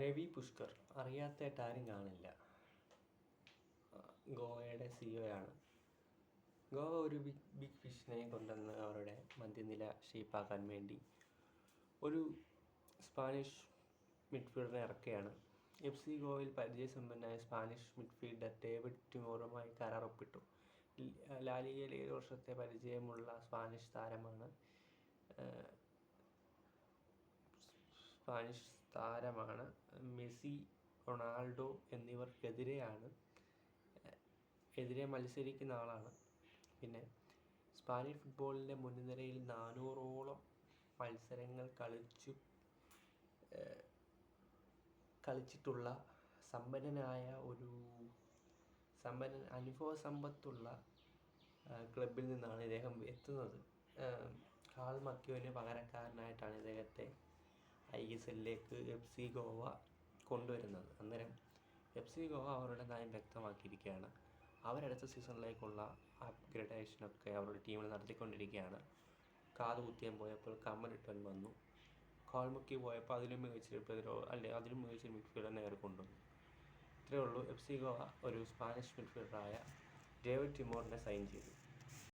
രവി പുഷ്കർ. അറിയാത്തതായിട്ട് ആരും കാണില്ല. ഗോവയുടെ ആണ്. ഗോവ ഒരു ബിഗ് ബിഗ് ഫിഷിനെ കൊണ്ടുവന്ന് അവരുടെ മധ്യനില ഷേപ്പാക്കാൻ വേണ്ടി ഒരു സ്പാനിഷ് മിഡ്ഫീൽഡറെ ഇറക്കുകയാണ്. എഫ് സി ഗോവയിൽ പരിചയസമ്പന്നനായ സ്പാനിഷ് മിഡ്ഫീൽഡർ ഡേവിഡ് ടിമോറുമായി കരാർ ഒപ്പിട്ടു. ലാലിഗയിൽ ഏഴ് വർഷത്തെ പരിചയമുള്ള സ്പാനിഷ് താരമാണ് സ്പാനിഷ് താരമാണ് മെസ്സി റൊണാൾഡോ എന്നിവർക്കെതിരെയാണ് എതിരെ മത്സരിക്കുന്ന ആളാണ്. പിന്നെ സ്പാനിഷ് ഫുട്ബോളിന്റെ മുൻനിരയിൽ നാനൂറോളം മത്സരങ്ങൾ കളിച്ചു കളിച്ചിട്ടുള്ള സമ്പന്നനായ ഒരു സമ്പന്ന അനുഭവ സമ്പത്തുള്ള ക്ലബിൽ നിന്നാണ് ഇദ്ദേഹം എത്തുന്നത്. കാൾ മക്യോന് പകരക്കാരനായിട്ടാണ് ഐ എസ് എല്ലിലേക്ക് എഫ് സി ഗോവ കൊണ്ടുവരുന്നത്. അന്നേരം എഫ് സി ഗോവ അവരുടെ നയം വ്യക്തമാക്കിയിരിക്കുകയാണ്. അവരടുത്ത സീസണിലേക്കുള്ള അപ്ഗ്രഡേഷനൊക്കെ അവരുടെ ടീമിൽ നടത്തിക്കൊണ്ടിരിക്കുകയാണ്. കാത് കുത്തിയാൻ പോയപ്പോൾ കമ്മലിട്ടൻ വന്നു. കോൾമുക്കി പോയപ്പോൾ അതിലും മികച്ച പ്രതിരോ അല്ലെ അതിലും മികച്ചൊരു മിഡ്ഫീൽഡർ നേരെ കൊണ്ടുവന്നു. ഇത്രയേ ഉള്ളൂ. എഫ് സി ഗോവ ഒരു സ്പാനിഷ് മിഡ്ഫീൽഡറായ ഡേവിഡ് ടിമോറിനെ സൈൻ ചെയ്തു.